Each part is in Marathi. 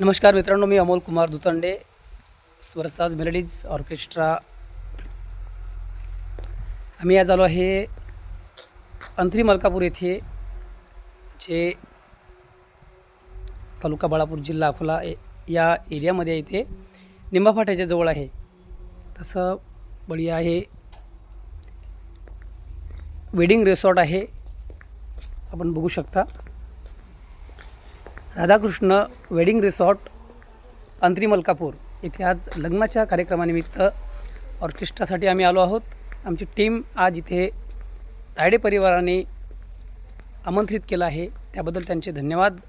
नमस्कार मित्रांनो मी अमोल कुमार दुतंडे स्वरसाज मेलडीज ऑर्केस्ट्रा. आम्ही आज आलो आहे अंतरी मलकापूर येथे जे तालुका बाळापूर जिल्हा अकोला ए- या एरियामध्ये इथे निंबाफाट्याच्या जवळ आहे. तसं बढिया आहे. वेडिंग रिसॉर्ट आहे. आपण बघू शकता. राधाकृष्ण वेडिंग रिसॉर्ट अंत्री मलकापूर इथे आज लग्नाच्या कार्यक्रमानिमित्त ऑर्केस्ट्रासाठी आम्ही आलो आहोत. आमची टीम आज इथे तायडे परिवाराने आमंत्रित केलं आहे. त्याबद्दल त्यांचे धन्यवाद.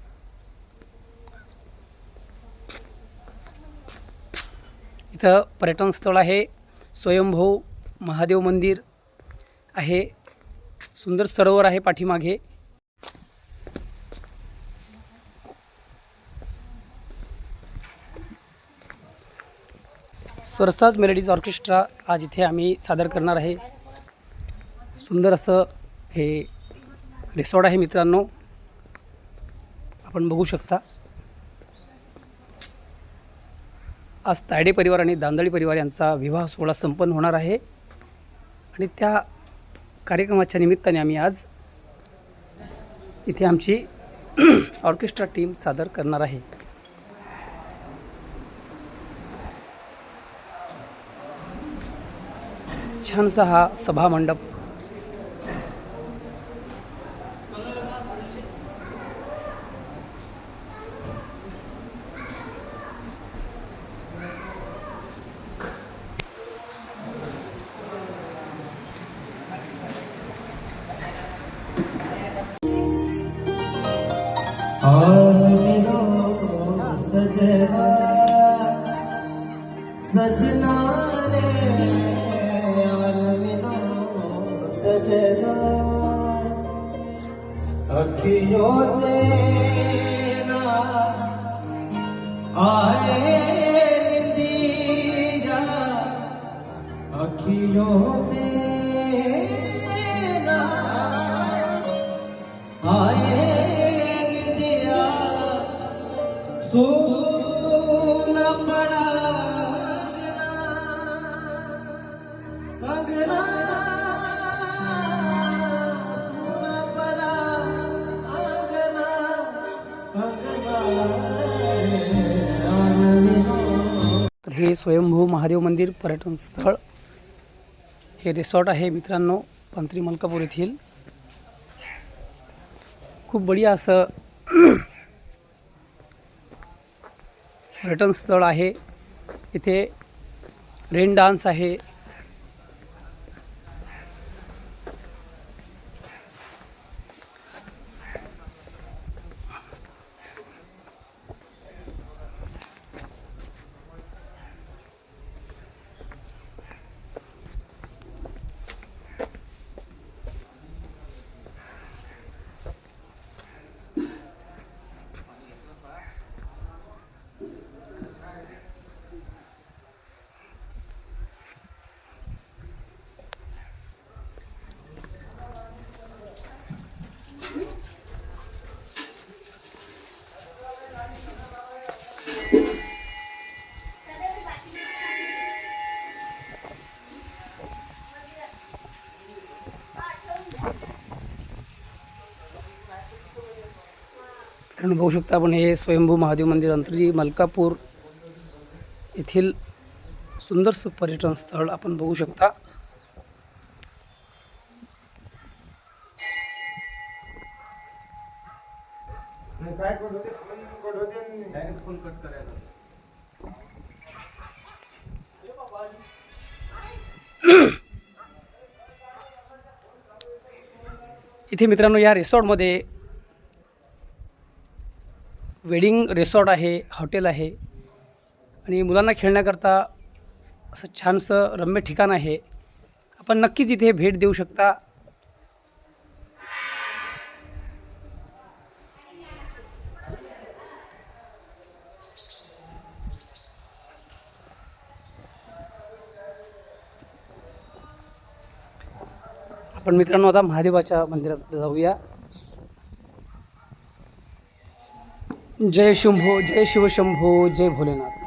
इथं पर्यटन स्थळ आहे. स्वयंभू महादेव मंदिर आहे. सुंदर सरोवर आहे पाठीमागे. स्वरसाज मेलडीज ऑर्केस्ट्रा आज इथे आम्ही सादर करणार आहे. सुंदर असं हे रिसॉर्ट आहे मित्रांनो. आपण बघू शकता. आज तायडे परिवार आणि दांदळी परिवार यांचा विवाह सोहळा संपन्न होणार आहे. आणि त्या कार्यक्रमाच्या निमित्ताने आम्ही आज इथे आमची ऑर्केस्ट्रा टीम सादर करणार आहे. छानसा हा सभा मंडप. सजना सजना रे। सजना अखियों से ना आए स्वयंभू महादेव मंदिर पर्यटन स्थळ. हे रिसॉर्ट आहे मित्रांनो पंत्री मलकापूर येथील. खूप बढिया असं पर्यटन स्थळ आहे. इथे रेन डान्स आहे. मित्रांनो बघू शकता आपण हे स्वयंभू महादेव मंदिर अंतरी मलकापूर येथील सुंदरसं पर्यटन स्थळ आपण बघू शकता. इथे मित्रांनो या रिसॉर्टमध्ये वेडिंग रिसॉर्ट आहे हॉटेल आहे आणि मुलांना खेळण्याकरता असं छानसं रम्य ठिकाण आहे. आपण नक्कीच इथे भेट देऊ शकता. आपण मित्रांनो आता महादेवाच्या मंदिरात जाऊया. जय शंभो जय शिवशंभो जय भोलेनाथ.